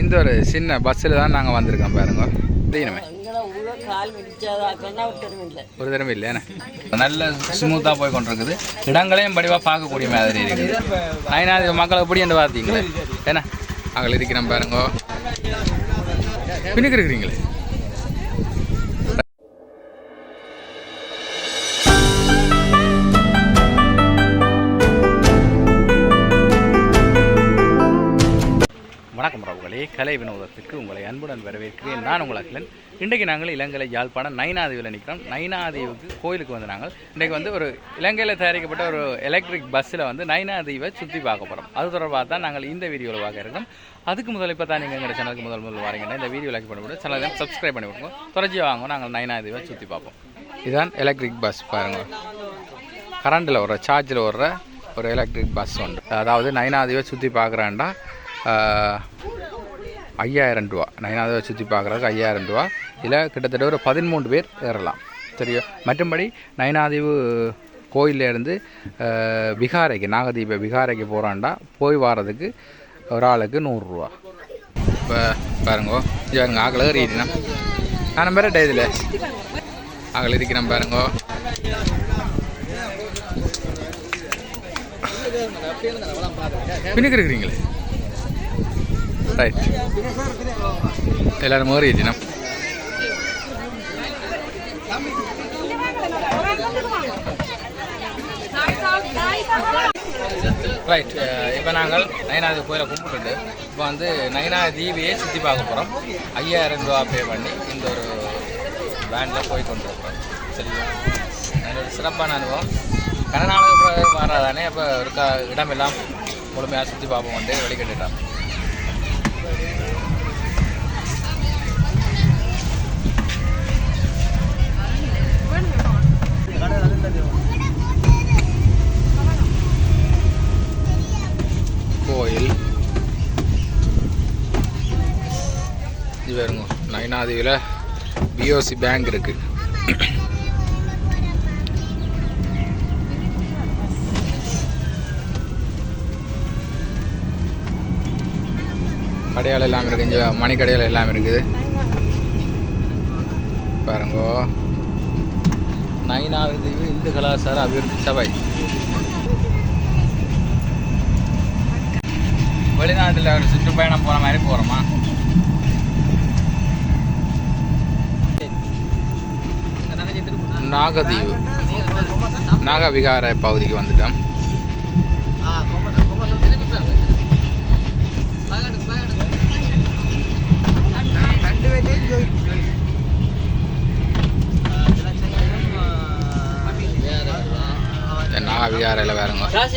இந்த ஒரு சின்ன பஸ்ஸில் தான் நாங்கள் வந்திருக்கோம் பாருங்க. இல்லை ஒரு தடவை இல்லையானே நல்ல ஸ்மூத்தாக போய் கொண்டிருக்குது. இடங்களையும் படிவாக பார்க்கக்கூடிய மாதிரி இருக்குது. நயனாதி மக்களை எப்படி என்று பார்த்தீங்களே ஏன்னா அங்கே இருக்கிறோம் பாருங்க. பின்னுக்கு இருக்கிறீங்களே? வணக்கம் கலை வினோதத்துக்கு உங்களை அன்புடன் வரவேற்கிறேன். நான் உங்கள் அகிலன். இன்றைக்கு நாங்கள் இலங்கையில் யாழ்ப்பாணம் நைனாதீவில் நிற்கிறோம். நைனாதீவுக்கு கோயிலுக்கு வந்து நாங்கள் இன்றைக்கு வந்து ஒரு இலங்கையில் தயாரிக்கப்பட்ட ஒரு எலக்ட்ரிக் பஸ்ஸில் வந்து நைனாதீவை சுற்றி பார்க்க போகிறோம் அது தொடர்பாக தான் நாங்கள் இந்த வீடியோவில் பார்க்க இருக்கோம் அதுக்கு முதல்ல இப்போ தான் நீங்கள் எங்கள் சேனலுக்கு முதல் முதல் வரீங்கன்னா இந்த வீடியோ லைக் பண்ணி விட்டு சேனலை சப்ஸ்கிரைப் பண்ணி விட்டுருங்க தொடர்ச்சி வாங்க நாங்கள் நைனாதீவை சுற்றி பார்ப்போம். இதுதான் எலக்ட்ரிக் பஸ் பாருங்கள் கரண்டில் வர்ற சார்ஜில் வர்ற ஒரு எலக்ட்ரிக் பஸ் உண்டு அதாவது நைனாதீவை சுற்றி பார்க்குறாண்டா ஐயாயிரம் ரூபா. நைனாதீவை சுற்றி பார்க்குறதுக்கு ஐயாயிரம் ரூபா. இதில் கிட்டத்தட்ட ஒரு பதிமூன்று பேர் ஏறலாம். சரியா? மற்றும்படி நயனாதீவு கோயிலேருந்து விகாரைக்கு நாகதீப விகாரைக்கு போகிறாண்டா போய் வர்றதுக்கு ஒரு ஆளுக்கு நூறுரூவா இப்போ பாருங்கோ இங்கே ஆகலை ஏறினா. நான் பேர இதில். ஆக்கள் இருக்கிறேன் பாருங்கோ. பின்னுக்கு இருக்கிறீங்களே? ரைட் எல்லாரும் மாறிடுச்சுனா ரைட் இப்போ நாங்கள் நயனாதி கோயிலை கும்பிட்டுட்டு இப்போ வந்து நயனா தீவியை சுற்றி பார்க்க போகிறோம் ஐயாயிரம் ரூபா பே பண்ணி இந்த ஒரு வேனில் போய் கொண்டு இருக்கோம் சரியா என்னோட சிறப்பான அனுபவம் கனநாளுக்கு பிறகு வராதானே அப்போ இருக்க இடமெல்லாம் முழுமையாக சுற்றி பார்ப்போம் வந்து வெளிக்கட்டுட்டான் நயனாதீவில் பிஓசி பேங்க் இருக்கு. கடையால் எல்லாம் இருக்குது இங்கே மணி எல்லாம் இருக்குது. பாருங்கோ. நைனாவது இந்து கலாச்சார அபிவிருத்தி சபை. வெளிநாட்டில் ஒரு சுற்றுப்பயணம் போகிற மாதிரி போகிறோமா நாகதீவு. நாகவிகார பகுதிக்கு வந்துட்டோம். நாகவிகாரையில் வேறுங்க ராசி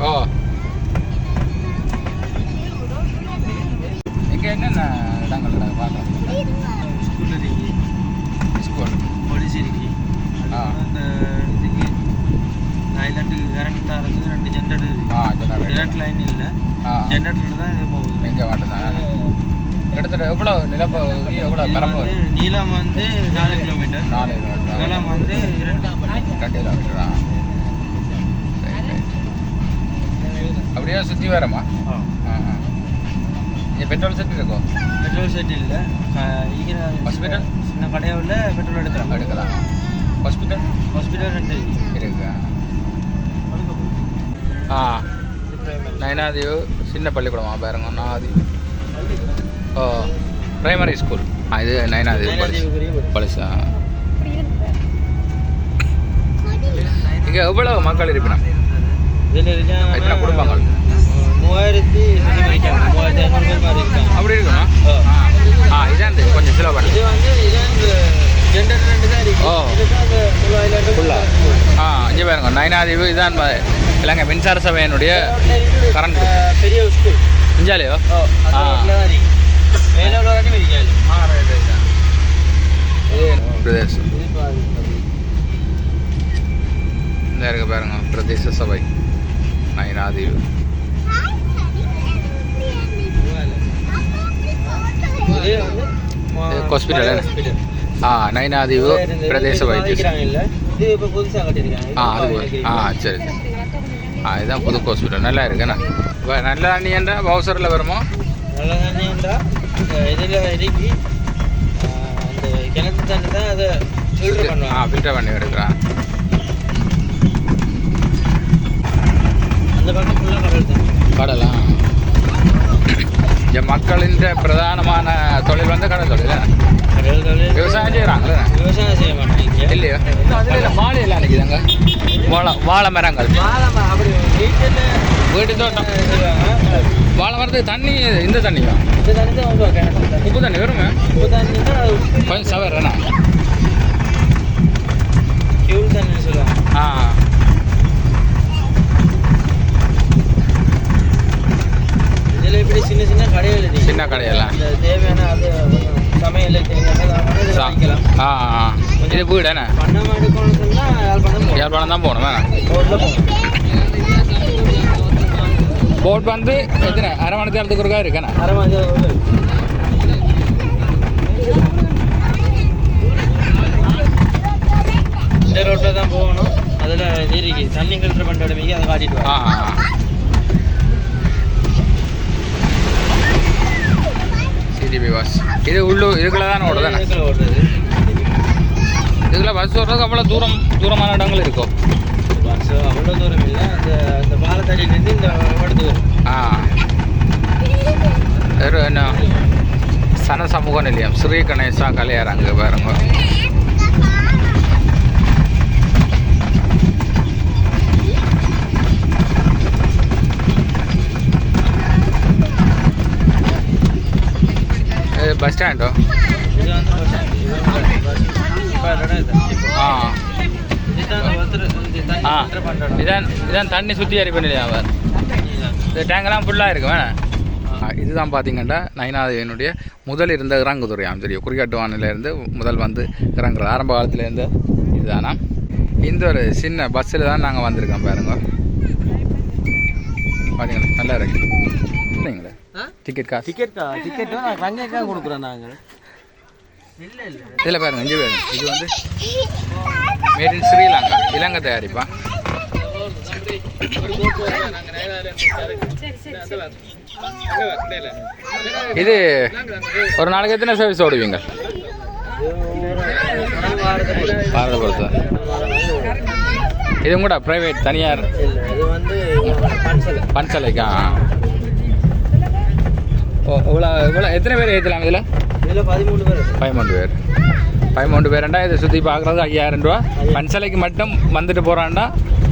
ஓ இங்கே என்னென்ன இடங்கள் இருக்கு பார்க்கலாம் ஸ்கூல் இருக்கு ஸ்கூல் போலீஸ் இருக்கு ஆ. அந்த இதுக்கு ஐலாண்டு கரண்ட் தரது ரெண்டு ஜென்ரேட்டர் இருக்கு ஆ ஜெனரேட்டர் கரண்ட் லைன் இல்லை ஆ ஜென்ரேட்டர் தான் இது போகுது எங்கே மாட்டுதான் கிட்டத்தட்ட எவ்வளோ நிலப்ப எவ்வளோ இது பரப்பு வந்து நீளம் வந்து நாலு கிலோமீட்டர் நாலு கிலோமீட்டர் அகலம் வந்து இரண்டு ரெண்டு கிலோமீட்டரா சரி, சரி. ஆ. இங்கே பெட்ரோல் செட் இருக்கோ பெட்ரோல் செட் இல்லை Hospital? சின்ன கடையில் பெட்ரோல் எடுக்கலாம் எடுக்கலாம் ஹாஸ்பிட்டல் ஹாஸ்பிட்டல் ரெண்டு இருக்கு ஆ நயனாதீவு சின்ன பள்ளிக்கூடமா பாருங்க நாதி ஓ பிரைமரி ஸ்கூல் இது நயனாதீவு பழசு இங்கே எவ்வளவு மக்கள் இருப்பினம் இதில் எத்தனை குடும்பங்கள் மூவாயிரத்தி மூவாயிரத்தி ஐநூறு மாதிரி இருக்கும் அப்படி இருக்குமா? ஆ. இதான் கொஞ்சம் சிலோ பண்ணி இது வந்து ஜெண்டர் ரெண்டு தான் இருக்கு. ஓ. ஆ? இங்கே பாருங்க. நயனாதீவு இதான் இல்லைங்க மின்சார சபையினுடைய கரண்ட் பெரிய ஸ்கூல் இஞ்சாலையோ ஆ. பிரதேசம் இருக்கு. பாருங்க. பிரதேச சபை. நயனாதீவு இது வந்து hospital. ஆ நயினாதீவு பிரதேச இல்ல? இது இப்ப புதுசா கட்டியிருக்காங்க. ஆ அது ஆ சரி சரி ஆ இதுதான் புது ஹாஸ்பிட்டல் நல்லா இருக்குண்ணா இப்போ நல்ல தண்ணி என்ற பவுசரில் வருமோ நல்ல தண்ணி உண்டா? இந்த இதுல இறக்கி, ஆ, அந்த கிணத்து தண்ணி தான் அதை filter ஆ பண்ணுவாங்க. ஃபில்டர் பண்ணி எடுக்கிறான் அந்த பக்கம் ஆ கடல் தண்ணி. கடலாம் மக்களின் பிரதானமான தொழில் வந்து கடல் தொழில் விவசாயம் செய்கிறாங்களே விவசாயம் செய்ய மாட்டாங்க. இல்லையா? வாழை எல்லாம் நிற்கிதாங்க வாழை வாழை மரங்கள். வீட்டு தோட்டம். வாழை மரத்துக்கு தண்ணி இந்த தண்ணியா? தண்ணி தான் தண்ணி. உப்பு தண்ணி தண்ணி உப்பு கொஞ்சம் சவரண்ணா தண்ணின்னு சொல்லுவாங்க. ஆ. இதுல இப்படி சின்ன சின்ன கடைகள் இருக்கு. சின்ன கடையெல்லாம் இந்த தேவையான அது சமையல் வாங்கிக்கலாம் ஆ. இது வீடாண்ணே பண்ணாம எடுக்கணும்னு சொன்னா யாழ்ப்பாணம். யாழ்ப்பாணம் தான் போகணும் வேணாம் ரோட்ல போகணும். போட் வந்து எத்தனை அரை மணி நேரத்துக்கு ஒருக்கா இருக்கேண்ணா அரை மணி நேரம். இந்த ரோட்ல தான் போகணும் அதுல இது இருக்கு தண்ணி ஃபில்டர் பண்ற இடமைக்கு அதை காட்டிட்டு ஆ சிடிபி பஸ் இது உள்ளு இதுக்குள்ள தானே ஓடுதானே இதுக்குள்ள பஸ் ஓடுறதுக்கு அவ்வளோ தூரம் தூரமான இடங்கள் இருக்கும் பஸ் அவ்வளோ தூரம் இல்லை. அந்த அந்த பாலத்தடியிலேருந்து இந்த இடத்துக்கு ஆ. என்ன? சன சமூக நிலையம் ஸ்ரீ கணேசா கலையார் அங்கே பாருங்க. பஸ் ஸ்டாண்டோ இடம். இதான் இதான் தண்ணி சுத்திகரிப்பு பண்ணலையா அவர். இந்த டேங்கெல்லாம் ஃபுல்லாக இருக்கு வேணா? இதுதான் பார்த்தீங்கன்னா நயனாதேவியனுடைய முதல் இருந்த இறங்குதுறையாம் தெரியும் குறிகாட்டு வானிலேருந்து முதல் வந்து இறங்குறது ஆரம்ப காலத்துலேருந்து இதுதானா? இந்த ஒரு சின்ன பஸ்ஸில் தான் நாங்கள் வந்திருக்கோம் பாருங்க. பார்த்தீங்களா நல்லா இருக்கு. இல்லைங்களா? டிக்கெட் காசு. டிக்கெட் டிக்கெட் நான் ரங்கேக்கா கொடுக்குறோம் நாங்கள். இல்லை இல்லை. இதில் பாருங்க இங்கே பாருங்க. இது வந்து மேட் இன் ஸ்ரீலங்கா இலங்கை தயாரிப்பா. இது ஒரு நாளைக்கு எத்தனை சர்வீஸ் ஓடுவீங்க? பாரதபுரத்தில். இது கூட ப்ரைவேட் தனியார்? பன்சலைக்கா? ஓ இவ்வளோ இவ்வளோ எத்தனை பேர் ஏற்றலாம் இதில்? இதில் பதிமூணு பேர். பதிமூன்று பேர். பதிமூன்று பேருண்டா? இதை சுற்றி பார்க்குறது ஐயாயிரம் ரூபா. பன்சலைக்கு மட்டும் வந்துட்டு போகிறாண்டா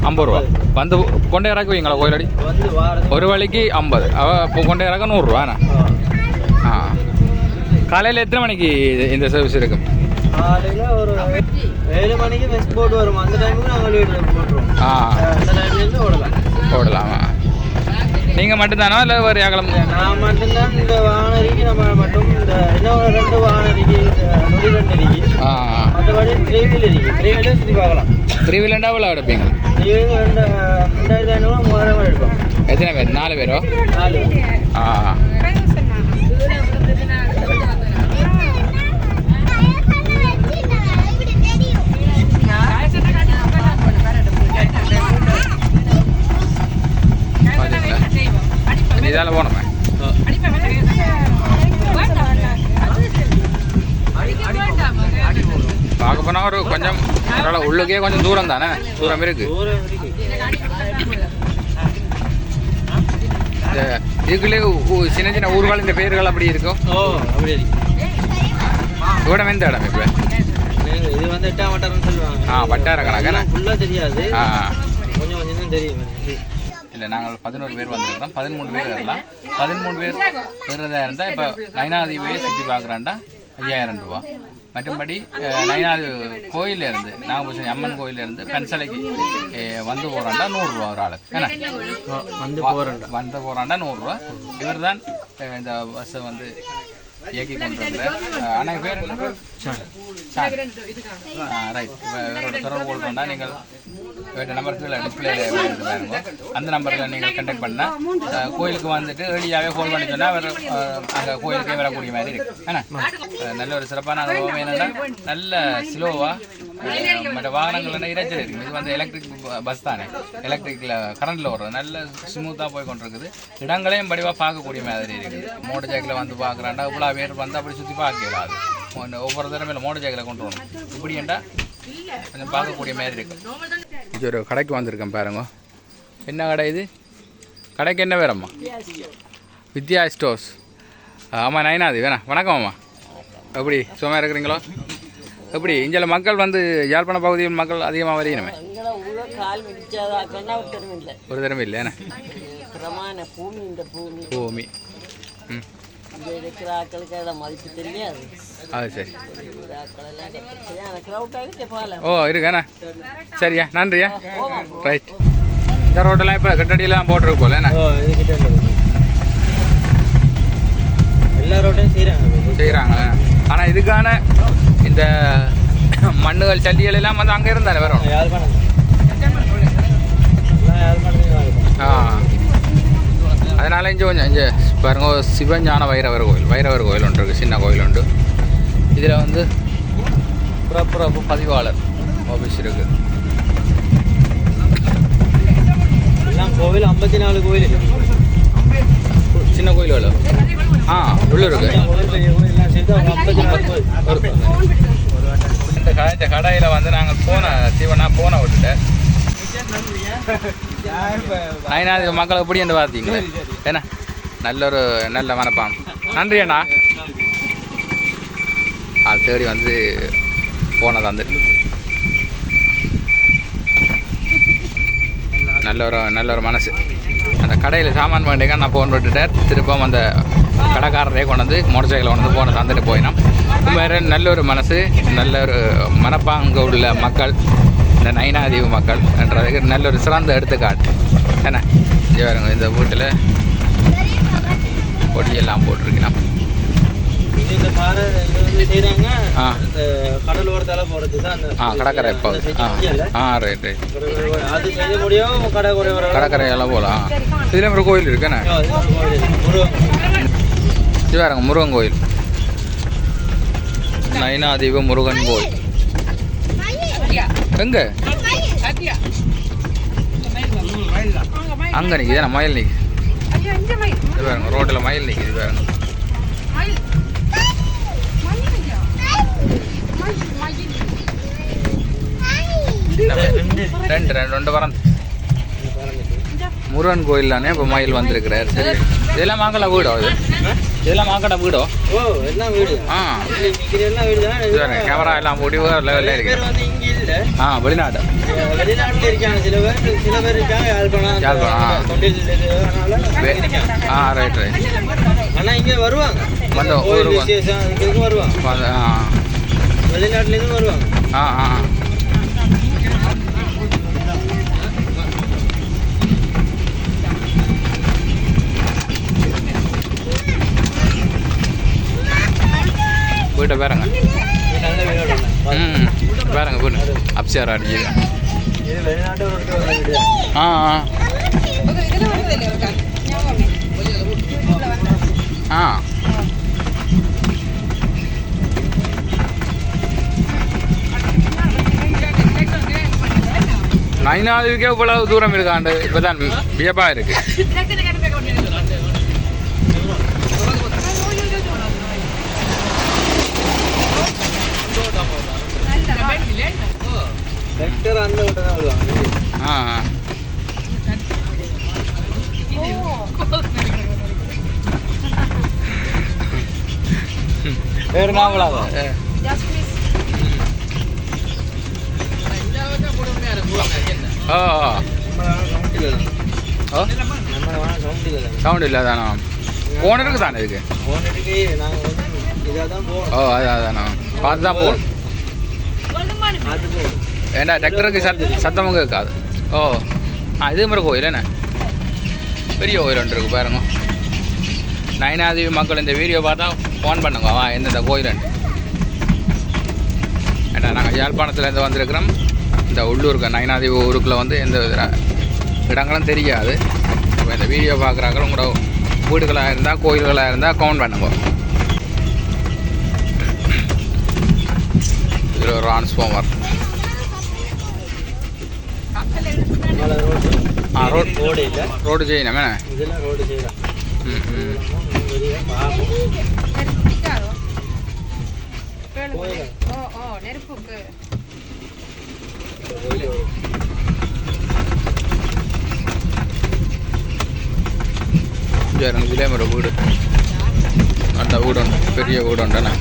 ஐம்பது ரூபா. வந்து கொண்டு இறக்குவீங்களா கோயிலடி? வந்து வாரத்துக்கு ஒரு வழிக்கு ஐம்பது. அவ இப்போ கொண்டு இறக்க நூறுரூவாண்ணா ஆ. காலையில் எத்தனை மணிக்கு இந்த சர்வீஸ் இருக்கும் காலையில் ஒரு ஏழு மணிக்கு மெஸ் போட்டு வரும் அந்த டைமுக்கு நாங்கள் வீட்டில் போட்டுருவோம். ஆ. அந்த டைம்லேருந்து ஓடலாம். போடலாமா நீங்கள் மட்டும்தானா இல்லை வேறு யாகலம் நான் மட்டும்தான் இந்த வானரிக்கு நம்ம மட்டும் இந்த இன்னும் ரெண்டு வானரிக்கு நொடி ரெண்டு ஆ மற்றபடி ட்ரெயினில் இருக்கு ட்ரெயினில் சுற்றி பார்க்கலாம். த்ரீ எடுப்பீங்க ட்ரெயின் ரெண்டு ரெண்டாயிரத்தி ஐநூறுவா மூவாயிரம் ரூபாய் எடுப்போம். எத்தனை பேர்? நாலு பேரோ? நாலு ஆ. இதால் போனோமே. பார்க்க போனால் ஒரு கொஞ்சம் உள்ளுக்கே கொஞ்சம் தூரம் தானே? தூரம் இருக்கு. இதுக்குள்ளே சின்ன சின்ன ஊர்கள் இந்த பேர்கள் அப்படி இருக்கும் ஓ அப்படி இடம் எந்த இடம் இப்போ? இது- வந்து எட்டாம் வட்டாரம்னு சொல்லுவாங்க. ஆ வட்டார கணக்கான ஃபுல்லாக தெரியாது. கொஞ்சம் கொஞ்சம் தான் தெரியும். இல்லை நாங்கள் பதினோரு பேர் வந்திருக்கோம் பதிமூணு பேர் வரலாம். பதிமூணு பேர் வருறதா இருந்தால் இப்போ நயனாதீபையை சுற்றி பார்க்குறாண்டா ஐயாயிரம் ரூபா. மற்றபடி நயனாதி கோயில்ல இருந்து நாகபூஷணி அம்மன் கோயில்ல இருந்து பென்சலைக்கு வந்து போகிறாண்டா நூறுரூவா ஒரு ஆளுக்கு. என்ன? வந்து போகிறேன் வந்து போகிறாண்டா நூறுரூவா இவர் தான் இந்த பஸ்ஸை வந்து இயக்கி கொண்டு வந்த அண்ணா பேர் என்ன? சார். ரைட் வேறோட தொடர்பு கொள்றோம்னா நீங்கள் வேற நம்பர் கீழே டிஸ்பிளேல பாருங்க அந்த நம்பரில் நீங்கள் கண்டக்ட் பண்ணால் கோயிலுக்கு வந்துட்டு ஏர்லியாகவே ஃபோன் பண்ணி சொன்னால் அவர் அங்கே கோயிலுக்கே வரக்கூடிய மாதிரி இருக்கு. ஏன்னா நல்ல ஒரு சிறப்பான அனுபவம் என்னென்னா நல்ல ஸ்லோவாக மற்ற வாகனங்கள் இறைச்சல் இருக்குது இது வந்து எலக்ட்ரிக் பஸ் தானே. எலக்ட்ரிக்கில் கரண்டில் வர்றது நல்ல ஸ்மூத்தாக போய் கொண்டிருக்குது. இடங்களையும் படிவாக பார்க்கக்கூடிய மாதிரி இருக்குது மோட்டர் சைக்கிளில் வந்து பார்க்குறாண்டா இவ்வளோ பேர் வந்து அப்படி சுற்றி பார்க்கல அது ஒவ்வொரு தடவை மோட்டர் சைக்கிளை கொண்டு வரணும். இப்படி கொஞ்சம் பார்க்கக்கூடிய மாதிரி இருக்குது இது ஒரு கடைக்கு வந்திருக்கேன் பாருங்க. என்ன கடை இது? கடைக்கு என்ன வேறம்மா வித்யா ஸ்டோர்ஸ். ஆமாம் நயனாது வேணா வணக்கம் அம்மா. எப்படி சும்மா இருக்கிறீங்களோ? எப்படி இங்கே மக்கள் வந்து யாழ்ப்பாண பகுதியில் மக்கள் அதிகமாக இல்லை. ஒரு தடவை இல்லை என்ன? பூமி பூமி. ம். மதிப்பு தெரியாது. அது சரி. ஓ இருக்கண்ணா சரியா நன்றியா? ரைட் இந்த ரோட்டெல்லாம் இப்போ கட்டடியெல்லாம் போட்டிருக்கு போல. எல்லா ரோட்டையும் செய்கிறாங்க செய்கிறாங்க ஆனால் இதுக்கான இந்த மண்ணுகள் சல்லிகள் எல்லாம் வந்து அங்கே இருந்தாலே வரும் ஆ. அதனால இங்கே கொஞ்சம் இங்கே பாருங்க சிவஞான வைரவர் கோயில் வைரவர் கோயில் ஒன்று இருக்குது சின்ன கோயில் உண்டு இதில் வந்து புறப்புறப்பு பதிவாளர் ஆஃபீஸ் இருக்குது எல்லாம் கோவில் ஐம்பத்தி நாலு இருக்கு சின்ன கோயில் ஆ உள்ள இருக்கு. இந்த கடை இந்த கடையில் வந்து நாங்கள் போன சிவனா போன விட்டுட்டேன் நயனாதி மக்கள் எப்படி என்று பார்த்தீங்களே. என்ன நல்ல ஒரு நல்ல மனப்பான் நன்றி அண்ணா அது தேடி வந்து போனது அந்த நல்ல ஒரு நல்ல ஒரு மனசு. அந்த கடையில் சாமான் வேண்டிய நான் ஃபோன் விட்டுட்டேன் திருப்பம் அந்த கடைக்காரரே கொண்டு வந்து மோட்டர் சைக்கிளை கொண்டு வந்து போன தந்துட்டு போயினோம். வேறு நல்ல ஒரு மனசு நல்ல ஒரு மனப்பாங்கு உள்ள மக்கள் இந்த நைனாதீவு மக்கள் என்றதுக்கு நல்ல ஒரு சிறந்த எடுத்துக்காட்டு. என்ன? இங்க இந்த வீட்டில் கொடியெல்லாம் போட்டிருக்கணும் இந்த பாறை இது வந்து செய்கிறாங்க ஆ. இந்த கடல் ஓரத்தால போகிறது தான் அந்த ஆ கடற்கரை இப்போ ஆ ஆ ரைட் ரைட் அது செய்ய முடியும் கடை குறை வர கடற்கரையெல்லாம் போகலாம். இதில் ஒரு கோயில் இருக்குண்ணே பாருங்க முருகன் கோயில். நயனாதீவு முருகன் கோயில். எங்க? அங்க நிக்குது மயில் நிக்குது? இது பாருங்க ரோட்டில் மயில் நிக்குது இது பாருங்க. ரெண்டு ரெண்டு ரெண்டு பறந்து முருகன் கோயில் தானே இப்போ மயில் வந்திருக்கிறார். சரி. இதெல்லாம் மாங்கடா வீடோ இது? இதெல்லாம் மாங்கடா வீடோ? ஓ எல்லாம் வீடு. ஆ. கேமரா எல்லாம் வேறு லெவலில் இருக்கு. ஆ வெளிநாடு. வெளிநாட்டில் இருக்காங்க சில பேர் சில பேர் இருக்காங்க யாழ்ப்பாணம் யாழ்ப்பாணம், ஆ. ரைட் ரைட் ஆனா இங்க வருவாங்க. வந்து வருவாங்க. வந்து ஆ. வெளிநாட்டுல இருந்து வருவாங்க. ஆ ஆ. வீட்டை பாருங்க. இது நல்ல ம் பாருங்க வீடு அப்சியார் அடிக்குது. ஆ ஆ. ஆ. நைனாதுக்கே இவ்வளவு தூரம் இருக்காண்டு இப்போதான் வியப்பா இருக்கு. தான் வருவாங்க ஆ ஆ. நாவலாக ஏ. ஓ சவுண்ட் இல்லை இருக்கு தானே இதாக தான் போவோம் ஓ அது அதானோ? பார்த்து தான் போகணும் ஏண்டா டிராக்டருக்கு சத் சத்தமும் கேட்காது. ஓ ஆ இதே மாதிரி கோயில் என்ன? பெரிய கோயில் ஒன்று இருக்குது பாருங்க. நயனாதேவி மக்கள் இந்த வீடியோ பார்த்தா ஃபோன் பண்ணுங்க. வா எந்தெந்த கோயிலுன்ட்டு ஏன்னா நாங்கள் யாழ்ப்பாணத்துலேருந்து வந்திருக்கிறோம். இந்த உள்ளூருக்கு நயனாதேவி ஊருக்குள்ளே வந்து எந்த வித இடங்களும் தெரியாது. இப்போ இந்த வீடியோ பார்க்குறாங்க. உங்களோட வீடுகளாக இருந்தால் கோயில்களாக இருந்தால் கவுண்ட் பண்ணுங்க. இதில் ஒரு டிரான்ஸ்ஃபார்மர் பாம்பு பிடிக்காதோ கேளுங்க. கோயிலா? ஓ ஓ நெருப்புக்கு இங்கே எனக்கு இதுலேயே ஒரு வீடு அந்த வீடு உண்டு பெரிய வீடு உண்டுண்ணே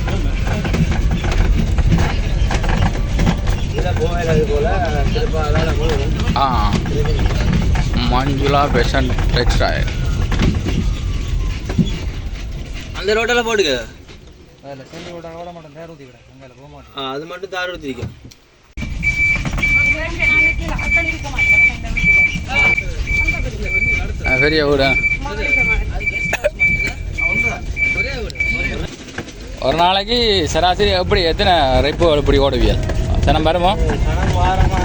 ஆ மஞ்சுளா பெசன்ட் டெக்ஸ்டைல் அந்த ரோட்டெல்லாம் போடுங்க அதில் செல்லு விட ஓட மாட்டேன் நேரம் ஊற்றி விட அங்கே போக மாட்டேன். ஆ அது மட்டும் தார் ஊற்றிருக்கேன் பெரிய வீடு. ஒரு நாளைக்கு சராசரி எப்படி எத்தனை ரெப்பு இப்படி ஓடுவியல் தினம் வருமோ கணக்கு வாரமாக ஒவ்வொரு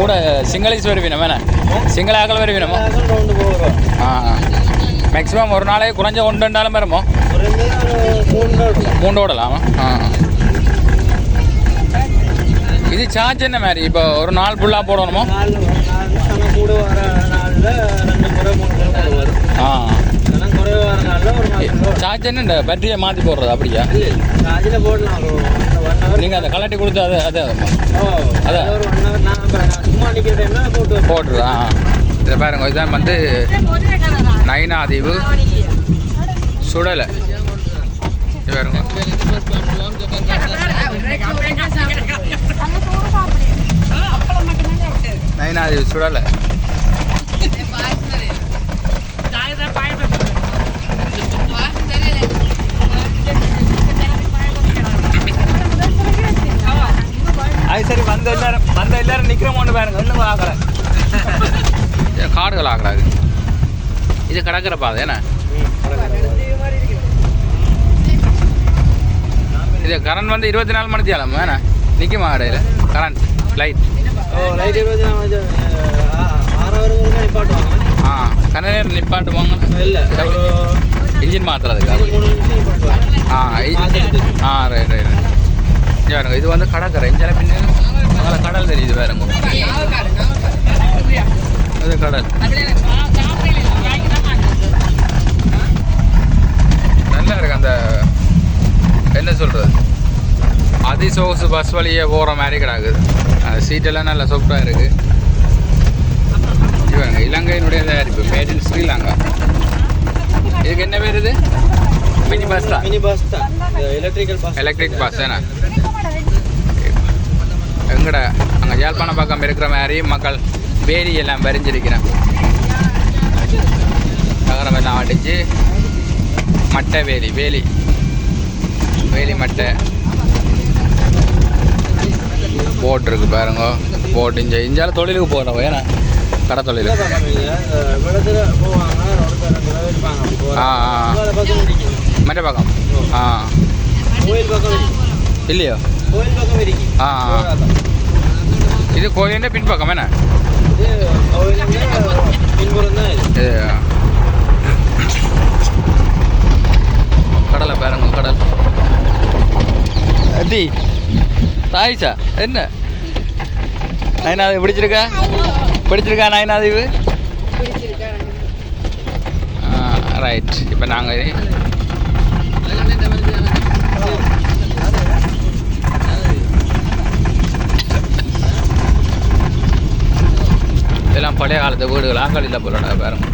கூட சிங்களீஸ் வருவீனம் வேணே சிங்கள ஆக்கள் வருவீனமோ மேக்ஸிமம் ஒரு நாளைக்கு குறைஞ்ச ஒன்று ரெண்டாலும் வருமோ? குறைஞ்சது ஒரு மூணு நாள் இருக்கும் மூண்டு ஓடலாமா? ஆ. இது சார்ஜ் என்ன மாதிரி? இப்போ ஒரு நாள் ஃபுல்லாக போடணுமோ? ரெண்டு வரும் ஆ வரும் சார்ஜ் என்ன பேட்டரியை மாற்றி போடுறது அப்படியா? சார்ஜில் போடலாம் நீங்கள் அந்த கலட்டி கொடுத்து அது அது அதான். அது ஒரு ஒன் ஹவர் நான் இப்ப நான் சும்மா நிற்கிற டைம்னா போட்டு வைப்பேன். போட்டுரு ஆ இதை பாருங்க இதுதான் வந்து நைனாதீவு சுடலை இது பாருங்க நைனாதீவு சுடலை அது சரி வந்த எல்லாரும் வந்த எல்லாரும் நிற்கிறோமோன்னு பாருங்க. இன்னும் ஆகலை. காடுகள் ஆகலாது இது கடற்கரை பாதை என்ன. இது கரண்ட் வந்து இருபத்தி நாலு மணி தேலம் வேணா நிற்குமா இடையில கரண்ட் லைட் ஓ லைட் இருபது நாலு இது, ஆ, கண்ண நேரம் நிப்பாட்டுவாங்க. இல்லை இன்ஜின் மாத்துறதுக்காக மூணு ஆ. ஆ ரைட் ரைட் பாருங்க இது வந்து கடற்கரை. இங்கே பின்ன கடல் தெரியுது பாருங்க. இது கடல். நல்லா இருக்கு அந்த என்ன சொல்றது? அதிசோசு பஸ் வழியே போகிற மாதிரி கிடக்குது அந்த சீட்டெல்லாம் நல்லா சூப்பராக இருக்கு. இவங்க இலங்கையினுடைய தயாரிப்பு. Made in Sri Lanka. இதுக்கு என்ன பேர் இது? மினி பஸ் தான். மினி பஸ் தான் எலக்ட்ரிக்கல் பஸ் எலக்ட்ரிக் பஸ் என்ன எங்கட? அங்கே யாழ்ப்பாணம் பக்கம் இருக்கிற மாதிரி மக்கள் வேலி எல்லாம் வரிஞ்சிருக்கிறேன். தகரம் எல்லாம் அடித்து மட்டை வேலி வேலி. வேலி மட்டை. போட் இருக்கு பாருங்க. போட் இஞ்ச இஞ்சால தொழிலுக்கு போகிறோம் ஏன்னா கடை தொழில். ஆ ஆ பக்கம் மட்டை பக்கம். ஆ. கோயில் பக்கம் இல்லையோ கோயில் பக்கம் ஆ இது கோயிலிൻ്റെ பின்பக்கம் என்ன கடலை பாருங்க கடல் அடி தாயிச்சா என்ன நயனாதி பிடிச்சிருக்கா பிடிச்சிருக்கா நயனாதீவு ரைட் இப்போ நாங்கள் இதெல்லாம் பழைய காலத்து வீடுகள் ஆங்கலில் இல்லை போலடா பாருங்க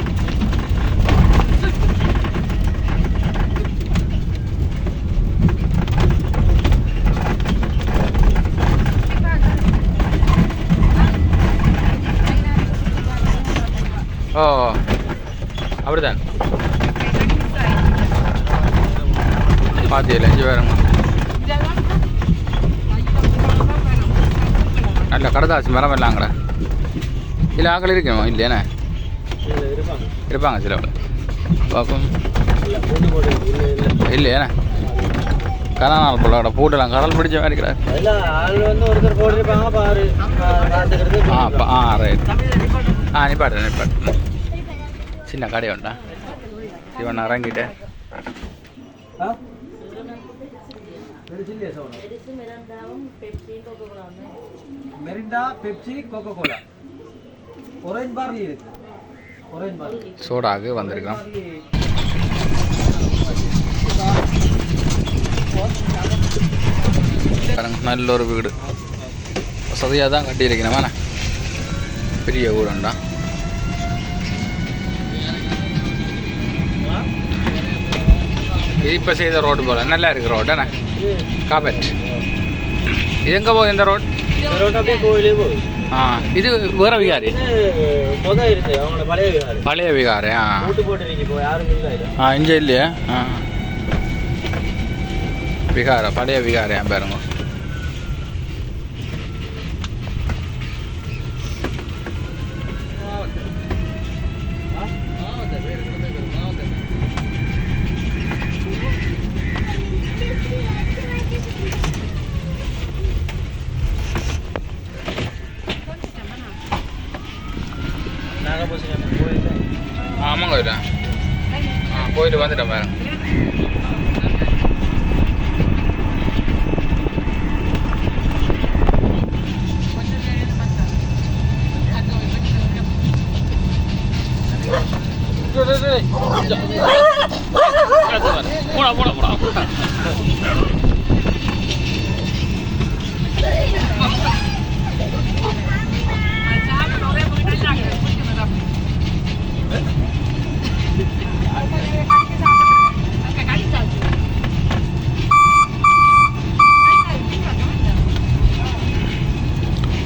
ஓ அப்படிதான். பாத்தியில அஞ்சு பாருங்க நல்ல கடதாசி மரம் இல்லாங்கடா சில ஆக்கள் இருக்கணும் இல்லையானே இருப்பாங்க இருப்பாங்க சிலவங்க பார்ப்போம். இல்ல இல்லை நாள் போட்டு இல்லை கடல் பிடிச்ச மாதிரி கிடையாது ஒருத்தர் போட்டிருப்பாங்க ஆ ஆ ரைட் ஆ நிப்பாட்டு நிப்பாட்டு. சின்ன கடை உண்டா? இவன் இறங்கிட்டேன் மெரிண்டா பெப்சி கோகோ கோலா. சோடாக்கு வந்திருக்கோம் பாருங்க நல்ல ஒரு வீடு. வசதியாக தான் கட்டியிருக்கணும் வேணா பெரிய இது இப்போ செய்த ரோடு போல. நல்லா இருக்கு ரோடு என்ன காபெட். இது எங்கே போகுது இந்த ரோடு? ரோட் அப்படியே கோயிலே போகுது. இது வேற விகாரி? பழைய விகாரி. ஆ. ஆ இங்கே இல்லையா? ஆ. விகார பழைய விகாரியா பாருங்க நாகபூசணி கோயில் ஆமாங்க கோயிலா வந்துட்டேன் பாருங்க போடா போடா போடா.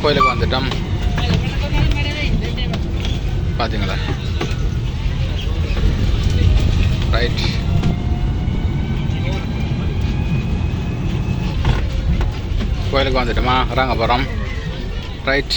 கோயிலுக்கு வந்துட்டோம். பார்த்தீங்களா ரைட் கோயிலுக்கு வந்துட்டோமா? இறங்க போகிறோம் ரைட்